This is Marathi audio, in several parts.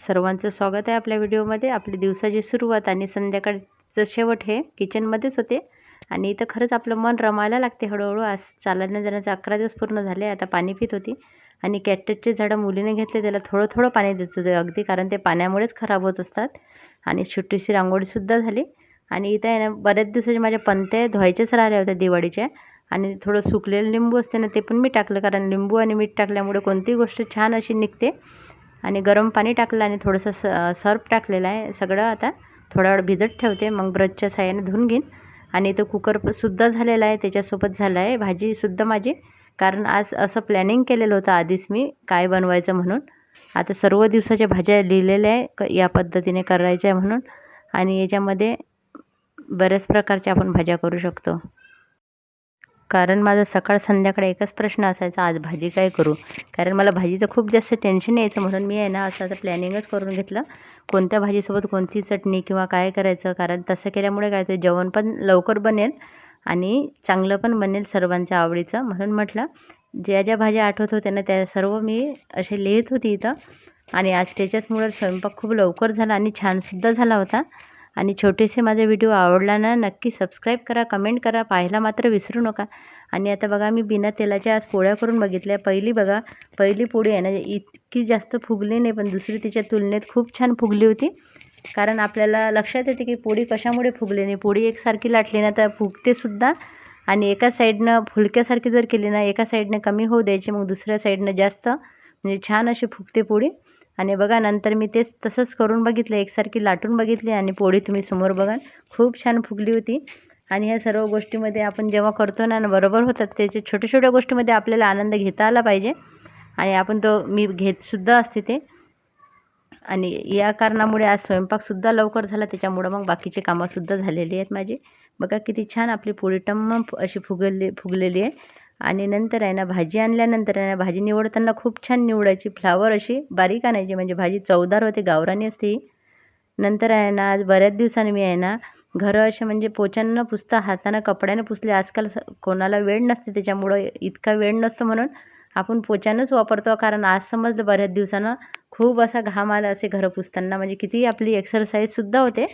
सर्वांचं स्वागत आहे आपल्या व्हिडिओमध्ये. आपली दिवसाची सुरुवात आणि संध्याकाळचं शेवट हे किचनमध्येच होते. आणि इथं खरंच आपलं मन रमायला लागते हळूहळू. आज चालण्या जाण्याचं अकरा दिवस पूर्ण झाले. आता पाणी पित होती. आणि कॅक्टसचे झाडं मुलीने घेतले. त्याला थोडं थोडं पाणी देत होते अगदी कारण ते पाण्यामुळेच खराब होत असतात. आणि छोटीशी रांगोळीसुद्धा झाली. आणि इथं आहे ना बऱ्याच दिवसाचे माझ्या पंत्या धुवायच्याच राहिल्या होत्या दिवाळीच्या आणि थोडं सुकलेलं लिंबू असते ना ते पण मी टाकलं. कारण लिंबू आणि मीठ टाकल्यामुळे कोणतीही गोष्ट छान अशी निघते. आणि गरम पाणी टाकलं आणि थोडंसं स सर्फ टाकलेलं आहे. सगळं आता थोडा वेळ भिजत ठेवते. मग ब्रशच्या साह्याने धुवून घेईन. आणि तो कुकरसुद्धा झालेला आहे. त्याच्यासोबत झालं आहे. भाजीसुद्धा माझी. कारण आज असं प्लॅनिंग केलेलं होतं आधीच मी काय बनवायचं म्हणून. आता सर्व दिवसाच्या भाज्या लिहिलेल्या आहे. क या पद्धतीने करायच्या आहे म्हणून. आणि याच्यामध्ये बऱ्याच प्रकारच्या आपण भाज्या करू शकतो. कारण माझा सकाळ संध्याकाळ एकच प्रश्न असायचा आज भाजी काय करू? कारण मला भाजीचं खूप जास्त टेन्शन यायचं म्हणून मी आहे ना असं आता प्लॅनिंगच करून घेतलं. कोणत्या भाजीसोबत कोणती चटणी किंवा काय करायचं? कारण तसं केल्यामुळे काय ते जेवण पण लवकर बनेल आणि चांगलं पण बनेल सर्वांच्या आवडीचं म्हणून म्हटलं. ज्या ज्या भाज्या आठवत होत्या ना त्या सर्व मी असे लिहित होती इथं. आणि आज त्याच्याचमुळं स्वयंपाक खूप लवकर झाला आणि छानसुद्धा झाला होता. आणि छोटेसे माझा व्हिडिओ आवडला ना नक्की सबस्क्राईब करा कमेंट करा पाहायला मात्र विसरू नका. आणि आता बघा मी बिना तेलाच्या आज पोळ्या करून बघितल्या. पहिली बघा पहिली पोळी आहे ना इतकी जास्त फुगली नाही पण दुसरी तिच्या तुलनेत खूप छान फुगली होती. कारण आपल्याला लक्षात येते की पोळी कशामुळे फुगली नाही. पोळी एकसारखी लाटली ना तर फुगतेसुद्धा आणि एका साईडनं फुलक्यासारखी जर केली ना एका साईडनं कमी होऊ द्यायची मग दुसऱ्या साईडनं जास्त. म्हणजे छान अशी फुगते पोळी आणि बघा नंतर मी तेच तसंच करून बघितलं एकसारखी लाटून बघितली आणि पोळी तुम्ही समोर बघा खूप छान फुगली होती. आणि ह्या सर्व गोष्टीमध्ये आपण जेव्हा करतो ना बरोबर होतात त्याचे छोट्या छोट्या गोष्टीमध्ये आपल्याला आनंद घेता आला पाहिजे. आणि आपण तो मी घेतसुद्धा असते ते. आणि या कारणामुळे आज स्वयंपाकसुद्धा लवकर झाला त्याच्यामुळं मग बाकीचे कामंसुद्धा झालेली आहेत माझी. बघा किती छान आपली पोळी टम्म अशी फुगलेली फुगलेली आहे. आणि नंतर आहे ना भाजी आणल्यानंतर आहे ना भाजी निवडताना खूप छान निवडायची. फ्लावर अशी बारीक आणायची म्हणजे भाजी चवदार होते गावरानी असते नंतर आहे ना आज बऱ्याच दिवसांनी मी आहे ना घरं असे म्हणजे पोचांना पुसता हातानं कपड्यानं पुसले. आजकाल स कोणाला वेळ नसते त्याच्यामुळं इतका वेळ नसतो म्हणून आपण पोचानंच वापरतो. कारण आज समजलं बऱ्याच दिवसानं खूप असा घाम आला असे घरं पुसताना. म्हणजे किती आपली एक्सरसाइजसुद्धा होते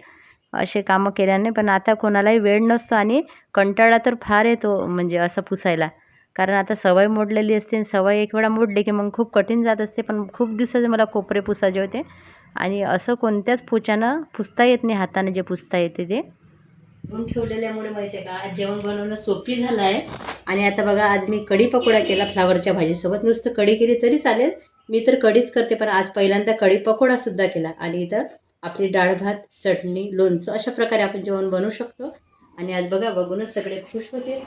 असे कामं केल्याने. पण आता कोणालाही वेळ नसतो आणि कंटाळा तर फार येतो म्हणजे असं पुसायला. कारण आता सवय मोडलेली असते आणि सवय एक वेळा मोडली की मग खूप कठीण जात असते. पण खूप दिवसाचे मला कोपरे पुसायचे होते. आणि असं कोणत्याच पोचानं पुसता येत नाही हाताने जे पुसता येते ते. म्हणून ठेवलेल्यामुळे माहिती आहे का आज जेवण बनवणं सोपी झालं आहे आणि आता बघा आज मी कढी पकोडा केला फ्लावरच्या भाजीसोबत. नुसतं कढी केली तरी चालेल. मी तर कढीच करते पण आज पहिल्यांदा कढी पकोडासुद्धा केला. आणि इथं आपली डाळ भात चटणी लोणचं अशा प्रकारे आपण जेवण बनवू शकतो. आणि आज बघा बघूनच सगळे खुश होते